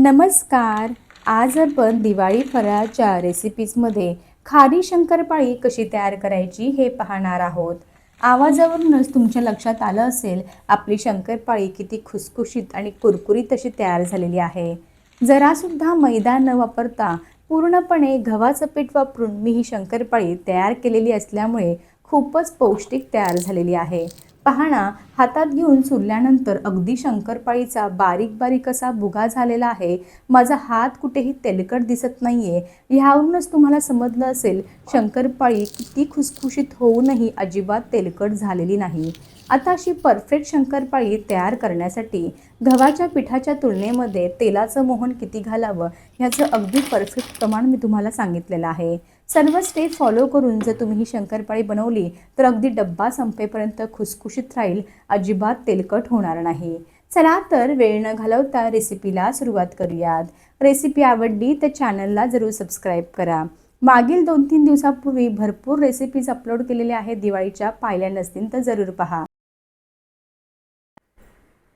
नमस्कार. आज आपण दिवाळी फराळाच्या रेसिपीजमध्ये खारी शंकरपाळी कशी तयार करायची हे पाहणार आहोत. आवाजावरूनच तुमच्या लक्षात आलं असेल आपली शंकरपाळी किती खुसखुशीत आणि कुरकुरीत अशी तयार झालेली आहे. जरासुद्धा मैदा न वापरता पूर्णपणे गव्हाचं पीठ वापरून मी ही शंकरपाळी तयार केलेली असल्यामुळे खूपच पौष्टिक तयार झालेली आहे. पहाणा हातात घेऊन चुरल्यानंतर अगदी शंकरपाळीचा बारीक बारीक असा भुगा झालेला आहे. माझा हात कुठेही तेलकट दिसत नाही आहे ह्यावरूनच तुम्हाला समजलं असेल शंकरपाळी किती खुसखुशीत होऊनही अजिबात तेलकट झालेली नाही. आता अशी परफेक्ट शंकरपाळी तयार करण्यासाठी गव्हाच्या पिठाच्या तुलनेमध्ये तेलाचं मोहन किती घालावं ह्याचं अगदी परफेक्ट प्रमाण मी तुम्हाला सांगितलेलं आहे. सर्व स्टेप फॉलो करून जर तुम्ही ही शंकरपाळी बनवली तर अगदी डब्बा संपेपर्यंत खुसखुशीत राहील अजिबात तेलकट होणार नाही. चला तर वेळ न घालवता रेसिपीला सुरुवात करूयात. रेसिपी आवडली तर चॅनलला जरूर सबस्क्राईब करा. मागील दोन तीन दिवसापूर्वी भरपूर रेसिपीज अपलोड केलेल्या आहेत दिवाळीच्या पाहिल्या नसतील तर जरूर पहा.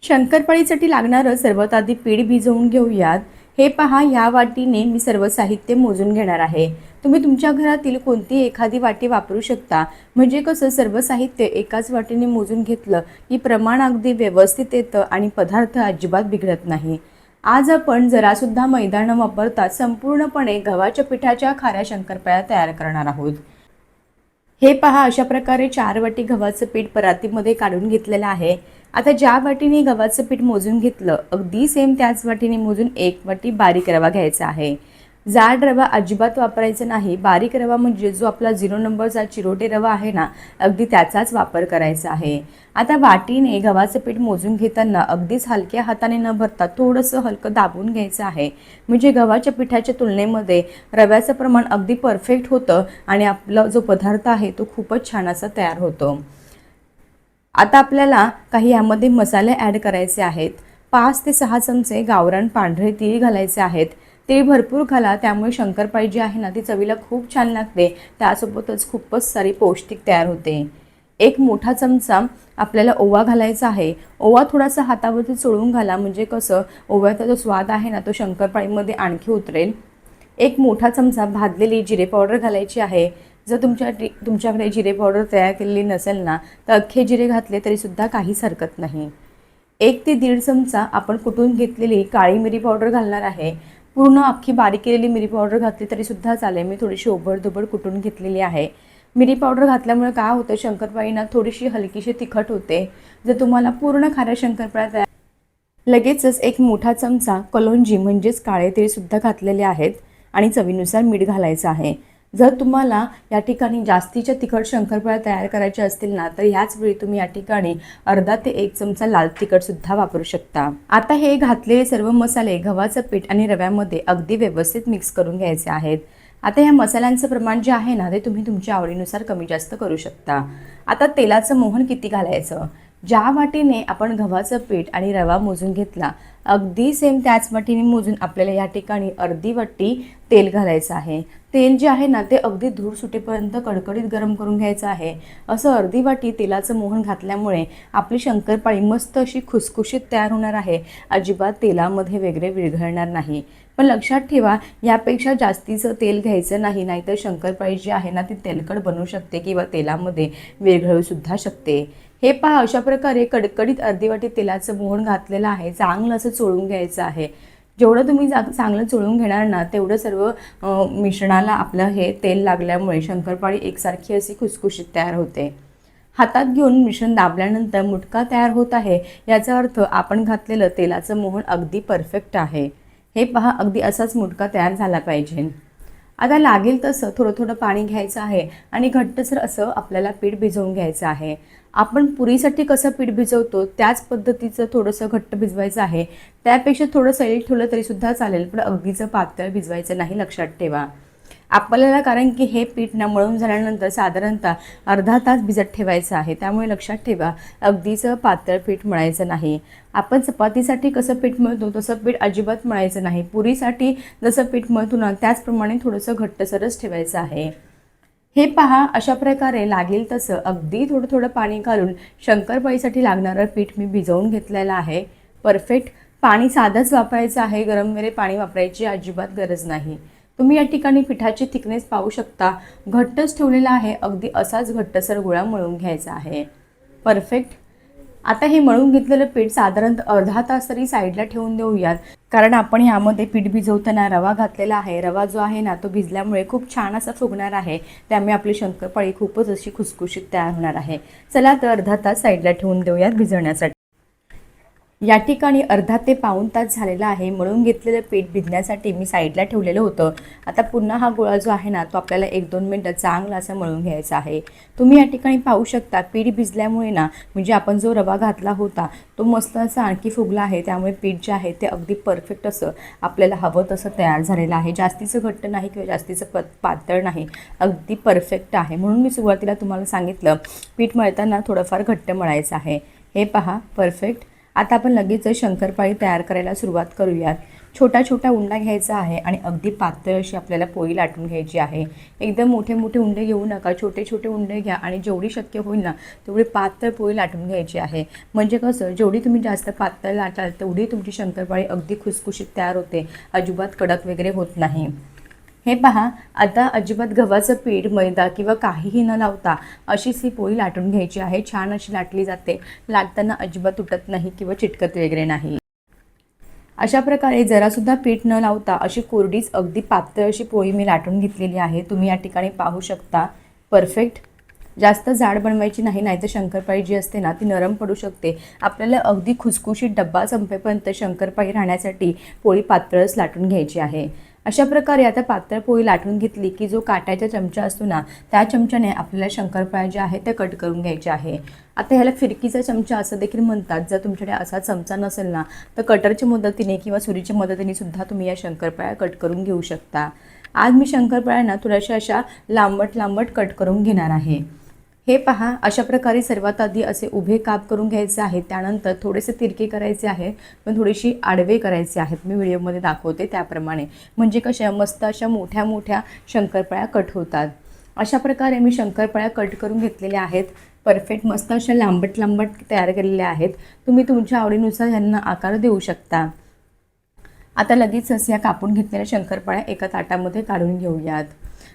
शंकरपाळीसाठी लागणारं सर्वात आधी पीठ भिजवून घेऊयात. हे पहा ह्या वाटीने मी सर्व साहित्य मोजून घेणार आहे. तुम्ही तुमच्या घरातील कोणती एखादी वाटी वापरू शकता? म्हणजे कसं सर्व साहित्य एकाच वाटीने मोजून घेतलं की प्रमाण अगदी व्यवस्थित येतं आणि पदार्थ अजिबात बिघडत नाही. आज आपण जरासुद्धा मैदानं वापरता संपूर्णपणे गव्हाच्या पिठाच्या खाऱ्या शंकरपाळ्या तयार करणार आहोत. हे पहा अशा प्रकारे चार वाटी गव्हाचं पीठ परातीमध्ये काढून घेतलेलं आहे. आता ज्या वाटीने गव्हाचं पीठ मोजून घेतलं अगदी सेम त्याच वाटीने मोजून एक वाटी बारीक रवा घ्यायचा आहे. जाड रवा अजिबात वापरायचा नाही. बारीक रवा म्हणजे जो आपला झिरो नंबरचा चिरोटे रवा आहे ना अगदी त्याचाच वापर करायचा आहे. आता वाटीने गव्हाचं पीठ मोजून घेताना अगदीच हलक्या हाताने न भरता थोडंसं हलकं दाबून घ्यायचं आहे. म्हणजे गव्हाच्या पिठाच्या तुलनेमध्ये रव्याचं प्रमाण अगदी परफेक्ट होतं आणि आपला जो पदार्थ आहे तो खूपच छान असा तयार होतो. आता आपल्याला काही यामध्ये मसाले ॲड करायचे आहेत. पाच ते सहा चमचे गावरान पांढरे तीळ घालायचे आहेत. तीळ भरपूर घाला त्यामुळे शंकरपाळी जी आहे ना ती चवीला खूप छान लागते. त्यासोबतच खूपच सारी पौष्टिक तयार होते. एक मोठा चमचा आपल्याला ओवा घालायचा आहे. ओवा थोडासा हातावरती चोळून घाला म्हणजे कसं ओव्याचा जो स्वाद आहे ना तो शंकरपाळीमध्ये आणखी उतरेल. एक मोठा चमचा भाजलेली जिरे पावडर घालायची आहे. जर तुमच्या तुमच्याकडे जिरे पावडर तयार केलेली नसेल ना तर अख्खे जिरे घातले तरीसुद्धा काहीच हरकत नाही. एक ते दीड चमचा आपण कुटून घेतलेली काळी मिरी पावडर घालणार आहे. पूर्ण अख्खी बारीक केलेली मिरी पावडर घातली तरीसुद्धा चालेल. मी थोडीशी ओबडधोबड कुटून घेतलेली आहे. मिरी पावडर घातल्यामुळे काय होतं शंकरपाळीना थोडीशी हलकीशी तिखट होते. जर तुम्हाला पूर्ण खाऱ्या शंकरपाळ्या तयार लगेचच एक मोठा चमचा कलोंजी म्हणजेच काळे तीळसुद्धा घातलेले आहेत आणि चवीनुसार मीठ घालायचं आहे. जर तुम्हाला या ठिकाणी जास्तीच्या तिखट शंकरपाळ्या तयार करायच्या असतील ना तर ह्याच वेळी तुम्ही या ठिकाणी अर्धा ते एक चमचा लाल तिखटसुद्धा वापरू शकता. आता हे घातलेले सर्व मसाले गव्हाचं पीठ आणि रव्यामध्ये अगदी व्यवस्थित मिक्स करून घ्यायचे आहेत. आता ह्या मसाल्यांचं प्रमाण जे आहे ना ते तुम्ही तुमच्या आवडीनुसार कमी जास्त करू शकता. आता तेलाचं मोहन किती घालायचं? ज्या वाटीने आपण गव्हाचं पीठ आणि रवा मोजून घेतला अगदी सेम त्याच वाटीने मोजून आपल्याला या ठिकाणी अर्धी वाटी तेल घालायचं आहे. तेल जे आहे ना ते अगदी धूर सुटेपर्यंत कडकडीत गरम करून घ्यायचं आहे. असं अर्धी वाटी तेलाचं मोहन घातल्यामुळे आपली शंकरपाळी मस्त अशी खुसखुशीत तयार होणार आहे. अजिबात तेलामध्ये वगैरे विरघळणार नाही. पण लक्षात ठेवा यापेक्षा जास्तीचं तेल घ्यायचं नाही नाहीतर शंकरपाळी जी आहे ना ती तेलकट बनू शकते किंवा तेलामध्ये विरघळूसुद्धा शकते. हे पहा अशा प्रकारे कडकडीत अर्धी वाटी तेलाचं मोहन घातलेलं आहे. चांगलं असं चोळून घ्यायचं आहे. जेवढं तुम्ही जा चांगलं चोळून घेणार ना तेवढं सर्व मिश्रणाला आपलं हे तेल लागल्यामुळे शंकरपाळी एकसारखी अशी खुसखुशीत तयार होते. हातात घेऊन मिश्रण दाबल्यानंतर मुटका तयार होत आहे. याचा अर्थ आपण घातलेलं तेलाचं मोहन अगदी परफेक्ट आहे. हे पहा अगदी असाच मुटका तयार झाला पाहिजे. आता लागेल तसं थोडं थोडं पाणी घ्यायचं आहे आणि घट्टसर असं आपल्याला पीठ भिजवून घ्यायचं आहे. आपण पुरीसाठी कसं पीठ भिजवतो त्याच पद्धतीचं थोडंसं घट्ट भिजवायचं आहे. त्यापेक्षा थोडं सैल ठेवलं तरीसुद्धा चालेल पण अगदीचं पातळ भिजवायचं नाही लक्षात ठेवा. आपल्याला कारण की हे पीठ ना मळून झाल्यानंतर साधारणतः अर्धा तास भिजत ठेवायचं आहे त्यामुळे लक्षात ठेवा अगदीच पातळ पीठ मळायचं नाही. आपण चपातीसाठी कसं पीठ मळतो तसं पीठ अजिबात मळायचं नाही. पुरीसाठी जसं पीठ मळतो ना त्याचप्रमाणे थोडंसं घट्टसरच ठेवायचं आहे. हे पहा अशा प्रकारे लागेल तसं अगदी थोडं थोडं पाणी घालून शंकरपाळीसाठी लागणारं पीठ मी भिजवून घेतलेलं आहे. परफेक्ट पाणी साधंच वापरायचं आहे. गरम वगैरे पाणी वापरायची अजिबात गरज नाही. तुम्ही या ठिकाणी पिठाची थिकनेस पाहू शकता. घट्टच ठेवलेला आहे. अगदी असाच घट्टसर गोळा मळून घ्यायचा आहे. परफेक्ट आता हे मळून घेतलेलं पीठ साधारणतः अर्धा तास तरी साईडला ठेवून देऊयात. कारण आपण ह्यामध्ये पीठ भिजवताना रवा घातलेला आहे. रवा जो आहे ना तो भिजल्यामुळे खूप छान असा फुगणार आहे. त्यामुळे आपली शंकरपाळी खूपच अशी खुसखुशीत तयार होणार आहे. चला तर अर्धा तास साईडला ठेवून देऊयात भिजवण्यासाठी. या ठिकाणी अर्धा ते पाऊण तास झालेला आहे. मळून घेतलेलं पीठ भिजण्यासाठी मी साईडला ठेवलेलं होतं. आता पुन्हा हा गोळा जो आहे ना तो आपल्याला एक दोन मिनटं चांगला असा मळून घ्यायचा आहे. तुम्ही या ठिकाणी पाहू शकता पीठ भिजल्यामुळे ना म्हणजे आपण जो रवा घातला होता तो मस्त असा आणखी फुगला आहे. त्यामुळे पीठ जे आहे ते अगदी परफेक्ट असं आपल्याला हवं तसं तयार झालेलं आहे. जास्तीचं घट्ट नाही किंवा जास्तीचं प पातळ नाही अगदी परफेक्ट आहे. म्हणून मी सुरुवातीला तुम्हाला सांगितलं पीठ मळताना थोडंफार घट्ट मळायचं आहे. हे पहा परफेक्ट. आता आपण लगेच शंकरपाळी तयार करायला सुरुवात करूयात. छोटा छोटा उंडा घ्यायचा आहे आणि अगदी पातळ अशी आपल्याला पोळी लाटून घ्यायची आहे. एकदम मोठे मोठे उंडे घेऊ नका छोटे छोटे उंडे घ्या आणि जेवढी शक्य होईल ना तेवढी पातळ पोळी लाटून घ्यायची आहे. म्हणजे कसं जेवढी तुम्ही जास्त पातळ लाटाल तेवढी तुमची शंकरपाळी अगदी खुसखुशीत तयार होते. अजिबात कडक वगैरे होत नाही. हे पहा आता अजिबात गव्हाचं पीठ मैदा किंवा काहीही न लावता अशीच ही पोळी लाटून घ्यायची आहे. छान अशी लाटली जाते. लाटताना अजिबात तुटत नाही किंवा चिटकत वगैरे नाही. अशा प्रकारे जरासुद्धा पीठ न लावता अशी कोरडीच अगदी पातळ अशी पोळी मी लाटून घेतलेली आहे. तुम्ही या ठिकाणी पाहू शकता. परफेक्ट जास्त जाड बनवायची नाही नाहीतर शंकरपाळी जी असते ना ती नरम पडू शकते. आपल्याला अगदी खुसखुशीत डब्बा संपेपर्यंत शंकरपाळी राहण्यासाठी पोळी पातळच लाटून घ्यायची आहे. अशा प्रकारे आता पातळ पोळी लाटून घेतली की जो काट्याचा चमचा असतो ना त्या चमच्याने आपल्याला शंकरपाळ्या ज्या आहेत त्या कट करून घ्यायच्या आहे. आता ह्याला फिरकीचा चमचा असं देखील म्हणतात. जर तुमच्याकडे असा चमचा नसेल ना तर कटरच्या मदतीने किंवा सुरीच्या मदतीने सुद्धा तुम्ही या शंकरपाळ्या कट करून घेऊ शकता. आज मी शंकरपाळ्यांना थोड्याशा अशा लांबट लांबट कट करून घेणार आहे. हे पहा अशा प्रकारे सर्वात आधी असे उभे काप करून घ्यायचे आहेत त्यानंतर थोडेसे तिरके करायचे आहेत पण थोडीशी आडवे करायचे आहेत. मी व्हिडिओमध्ये दाखवते त्याप्रमाणे. म्हणजे कशा मस्त अशा मोठ्या मोठ्या शंकरपाळ्या कट होतात. अशा प्रकारे मी शंकरपाळ्या कट करून घेतलेल्या आहेत. परफेक्ट मस्त अशा लांबट लांबट तयार केलेल्या आहेत. तुम्ही तुमच्या आवडीनुसार यांना आकार देऊ शकता. आता लगेचच या कापून घेतलेल्या शंकरपाळ्या एका ताटामध्ये काढून घेऊयात.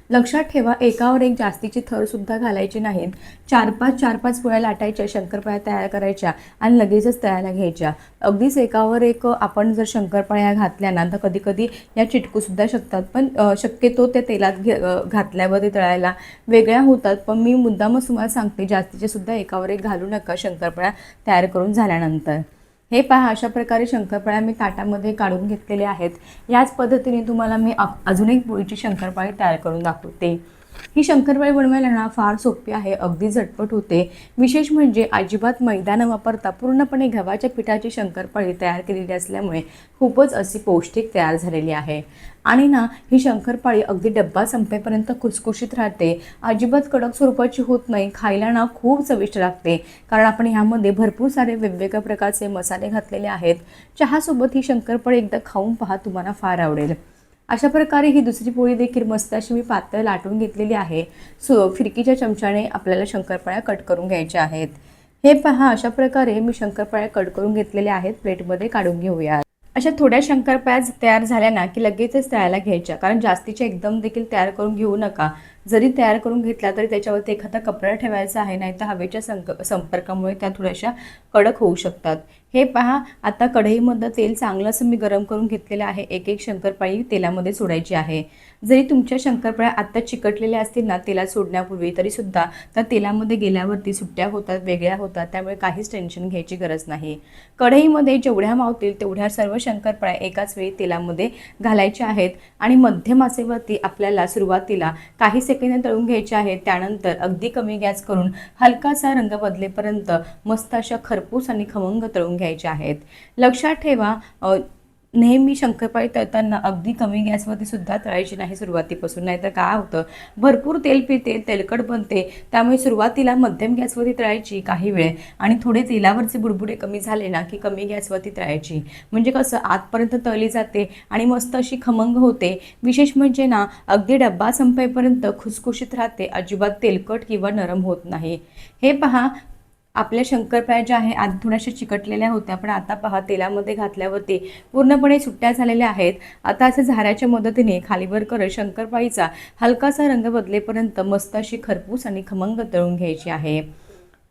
लक्षात ठेवा एकावर एक जास्तीचे थरसुद्धा घालायची नाहीत चार पाच चार पाच पोळ्या लाटायच्या शंकरपाळ्या तयार करायच्या आणि लगेचच तयार घ्यायच्या. अगदीच एकावर एक आपण जर शंकरपाळ्या घातल्या ना तर कधीकधी या चिटकूसुद्धा शकतात. पण शक्यतो त्या तेलात घे घातल्यावर ते तळायला वेगळ्या होतात. पण मी मुद्दामच तुम्हाला सांगते जास्तीचे सुद्धा एकावर एक घालू नका शंकरपाळ्या तयार करून झाल्यानंतर. हे पहा अशा प्रकारे शंकरपाळ्या मी ताटामध्ये काढून घेतलेल्या आहेत. याच पद्धतीने तुम्हाला मी अजून एक पोळीची शंकरपाळी तयार करून दाखवते. ही शंकरपाळी बनवायला ना फार सोपी आहे अगदी झटपट होते. विशेष म्हणजे अजिबात मैदा न वापरता पूर्णपणे गव्हाच्या पिठाची शंकरपाळी तयार केलेली असल्यामुळे खूपच अशी पौष्टिक तयार झालेली आहे. आणि ना ही शंकरपाळी अगदी डब्बा संपेपर्यंत खुसखुशीत राहते. अजिबात कडक स्वरूपाची होत नाही खायला ना खूप चविष्ट लागते. कारण आपण ह्यामध्ये भरपूर सारे वेगवेगळ्या प्रकारचे मसाले घातलेले आहेत. चहासोबत ही शंकरपाळी एकदा खाऊन पहा तुम्हाला फार आवडेल. अशा प्रकारे ही दुसरी पोळी देखील मस्त अशी मी पातळ लाटून घेतलेली आहे. सो फिरकीच्या चमच्याने आपल्याला शंकरपाळ्या कट करून घ्यायच्या आहेत. हे पहा अशा प्रकारे मी शंकरपाळ्या कट करून घेतलेल्या आहेत. प्लेटमध्ये काढून घेऊया अशा थोड्या शंकरपाळ्या तयार झाल्या ना की लगेचच तळायला घ्यायच्या. कारण जास्तीच्या एकदम देखील तयार करून घेऊ नका. जरी तयार करून घेतला तरी त्याच्यावरती एखादा कपडा ठेवायचा आहे नाही तर हवेच्या संक संपर्कामुळे त्या थोड्याशा कडक होऊ शकतात. हे पहा आता कढईमध्ये तेल चांगलं असं मी गरम करून घेतलेलं आहे. एक एक शंकरपाळी तेलामध्ये सोडायची आहे. जरी तुमच्या शंकरपाळ्या आत्ता चिकटलेल्या असतील ना तेलात सोडण्यापूर्वी तरीसुद्धा त्या तेलामध्ये गेल्यावरती सुट्ट्या होतात वेगळ्या होतात त्यामुळे काहीच टेन्शन घ्यायची गरज नाही. कढईमध्ये जेवढ्या मावतील तेवढ्या सर्व शंकरपाळ्या एकाच वेळी तेलामध्ये घालायच्या आहेत आणि मध्यम आचेवरती आपल्याला सुरुवातीला काही सेकंद तळून घ्यायचे आहेत त्यानंतर अगदी कमी गॅस करून हलकासा रंग बदलेपर्यंत मस्त अशा खरपूस आणि खमंग तळून घ्यायचे आहेत. लक्षात ठेवा नेहमी शंकरपाळी तळताना अगदी कमी गॅसवरती सुद्धा तळायची नाही सुरुवातीपासून नाहीतर काय होतं? भरपूर तेल पिते तेलकट बनते त्यामुळे सुरुवातीला मध्यम गॅसवरती तळायची काही वेळ आणि थोडे तेलावरचे बुडबुडे कमी झाले ना की कमी गॅसवरती तळायची. म्हणजे कसं आतपर्यंत तळली जाते आणि मस्त अशी खमंग होते. विशेष म्हणजे ना अगदी डब्बा संपेपर्यंत खुसखुशीत राहते अजिबात तेलकट किंवा नरम होत नाही. हे पहा आपल्या शंकरपाळ्या ज्या आहे आधी थोड्याशा चिकटलेल्या होत्या पण आता पहा तेलामध्ये घातल्यावरती पूर्णपणे सुट्ट्या झालेल्या आहेत. आता असं झाऱ्याच्या मदतीने खालीवर करत शंकरपाळीचा हलकासा रंग बदलेपर्यंत मस्त अशी खरपूस आणि खमंग तळून घ्यायची आहे.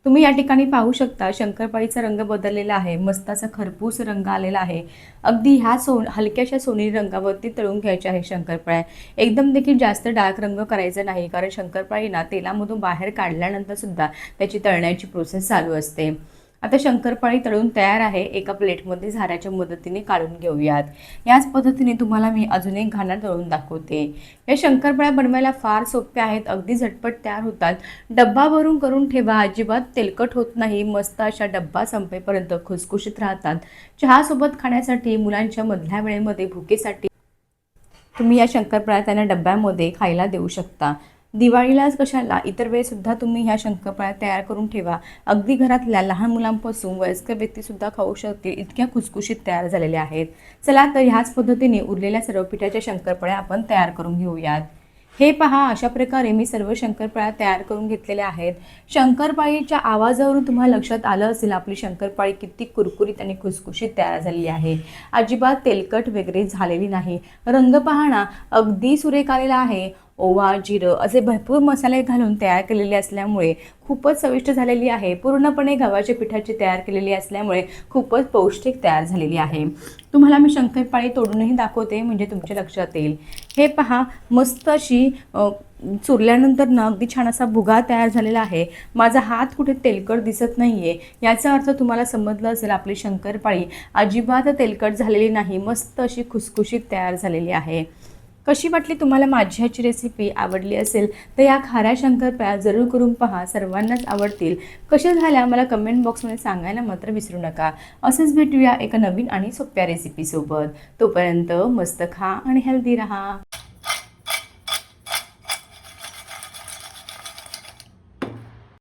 तुम्ही या ठिकाणी पाहू शकता शंकरपाळीचा रंग बदललेला आहे मस्त असा खरपूस रंग आलेला आहे. अगदी ह्या सो हलक्याशा सोनेरी रंगावरती तळून घ्यायच्या आहे शंकरपाळ्या एकदम देखील जास्त डार्क रंग करायचा नाही कारण शंकरपाळी ना तेलामधून बाहेर काढल्यानंतर सुद्धा त्याची तळण्याची प्रोसेस चालू असते. आता शंकरपाळी तळून तयार आहे एका प्लेटमध्ये झाऱ्याच्या मदतीने काढून घेऊयात. याच पद्धतीने तुम्हाला मी अजून एक घाणा तळून दाखवते. या शंकरपाळ्या बनवायला फार सोप्या आहेत अगदी झटपट तयार होतात. डब्बा भरून करून ठेवा अजिबात तेलकट होत नाही मस्त अशा डब्बा संपेपर्यंत खुसखुशीत राहतात. चहासोबत खाण्यासाठी मुलांच्या मधल्या वेळेमध्ये भुकेसाठी तुम्ही या शंकरपाळ्या त्यांना डब्यामध्ये खायला देऊ शकता. दिवाळीलाच कशाला? इतर वेळेसुद्धा तुम्ही ह्या शंकरपाळ्या तयार करून ठेवा. अगदी घरातल्या लहान मुलांपासून वयस्कर व्यक्तीसुद्धा खाऊ शकतील इतक्या खुसखुशीत तयार झालेल्या आहेत. चला तर ह्याच पद्धतीने उरलेल्या सर्व पिठाच्या शंकरपाळ्या आपण तयार करून घेऊयात. हे पहा अशा प्रकारे मी सर्व शंकरपाळ्या तयार करून घेतलेल्या आहेत. शंकरपाळीच्या आवाजावरून तुम्हाला लक्षात आलं असेल आपली शंकरपाळी किती कुरकुरीत आणि खुसखुशीत तयार झालेली आहे. अजिबात तेलकट वगैरे झालेली नाही. रंग पाहणा अगदी सुरेख आलेला आहे. ओवा जिरं असे भरपूर मसाले घालून तयार केलेले असल्यामुळे खूपच चविष्ट झालेली आहे. पूर्णपणे गव्हाच्या पिठाची तयार केलेली असल्यामुळे खूपच पौष्टिक तयार झालेली आहे. तुम्हाला मी शंकरपाळी तोडूनही दाखवते म्हणजे तुमच्या लक्षात येईल. हे पहा मस्त अशी चुरल्यानंतर ना अगदी छान असा भुगा तयार झालेला आहे. माझा हात कुठे तेलकट दिसत नाही आहे याचा अर्थ तुम्हाला समजलं असेल आपली शंकरपाळी अजिबात तेलकट झालेली नाही मस्त अशी खुसखुशीत तयार झालेली आहे. कशी वाटली तुम्हाला माझी ह्याची रेसिपी आवडली असेल तर या खाऱ्या शंकरपाळ्या जरूर करून पहा. सर्वांनाच आवडतील. कशा झाल्या? मला कमेंट बॉक्समध्ये सांगायला मात्र विसरू नका. असंच भेटूया एका नवीन आणि सोप्या रेसिपीसोबत तोपर्यंत मस्त खा आणि हेल्दी राहा.